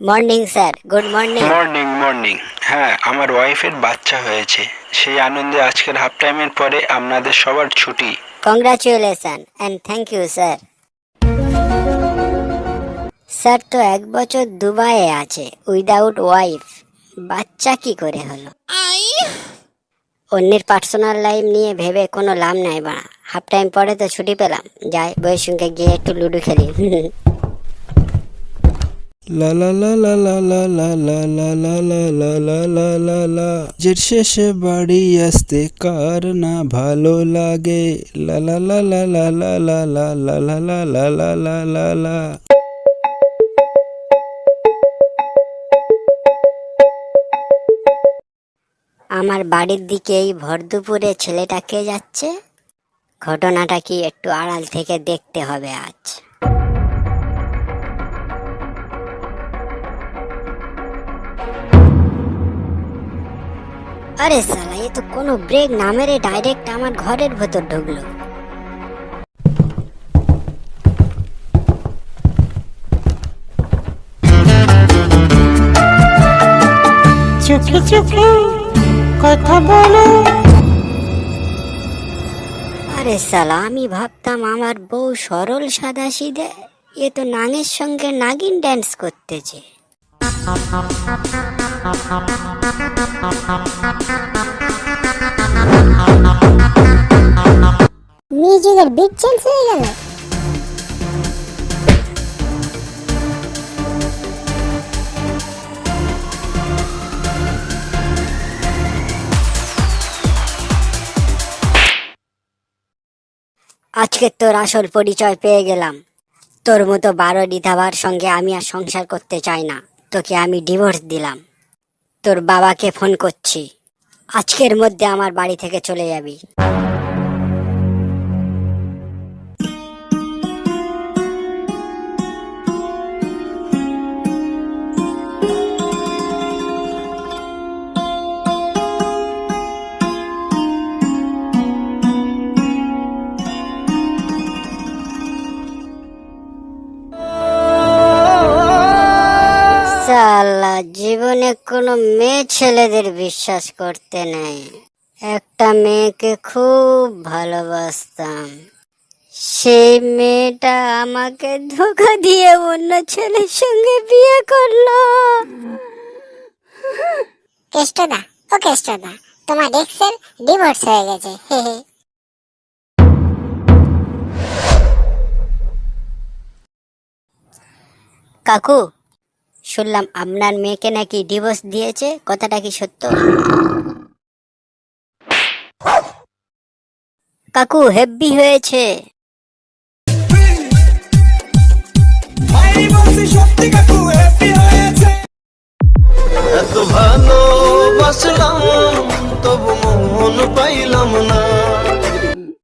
Morning sir good morning morning morning হ্যাঁ আমার ওয়াইফের বাচ্চা হয়েছে। সেই আনন্দে আজকের হাফ টাইমের পরে আপনাদের সবার ছুটি। Congratulation and thank you sir sir তো এক বছর দুবাইয়ে আছে উইদাউট ওয়াইফ বাচ্চা কি করে হলো অন্যের পার্সোনাল লাইফ নিয়ে ভেবে কোনো লাভ নাই বাড়া হাফ টাইম পরে তো ছুটি পেলাম যাই বইয়ের সঙ্গে গিয়ে একটু লুডো খেলি লা লা লা লা লা লা লা লা লা লা লা লা লা লা লা লা বাড়ি আসতে কার না ভালো লাগে লা লা লা লা লা লা লা লা লা লা লা লা লা লা লা আমার বাড়ির দিকে এই ভর দুপুরে ছেলেটা কে যাচ্ছে? ঘটনাটা কি একটু আড়াল থেকে দেখতে হবে আজ। আরে সালা এ তো কোনো ব্রেক না মেরে ডাইরেক্ট আমার ঘরের ভেতর ঢুকলো। চোখে চোখে কথা বলো। আরে সালা আমি ভাবতাম আমার বউ সরল সাদা সিধে এ তো নাঙের সঙ্গে নাগিন ড্যান্স করতেছে। মিউজিকের বিট চেঞ্জ হয়ে গেল? আজকে তোর আসল পরিচয় পেয়ে গেলাম। তোর মতো বারো দিধাবার সঙ্গে আমি আর সংসার করতে চাই না। তোকে আমি ডিভোর্স দিলাম। তোর বাবাকে ফোন করছি। আজকের মধ্যে আমার বাড়ি থেকে চলে যাবি। সালা জীবনে কোনো মেয়ে ছেলেদের বিশ্বাস করতে নেই। একটা মেয়েকে খুব ভালোবাসতাম। সেই মেয়েটা আমাকে ধোকা দিয়ে অন্য ছেলের সঙ্গে বিয়ে করল। কেষ্টদা ও কেষ্টদা তোমার এক্সের ডিভোর্স হয়ে গেছে হে হে। কাকু শুনলাম আপনার মেয়েকে নাকি ডিভোর্স দিয়েছে কথাটা কি সত্য? কাকু হেব্বি হয়েছে। এত ভালোবাসলাম।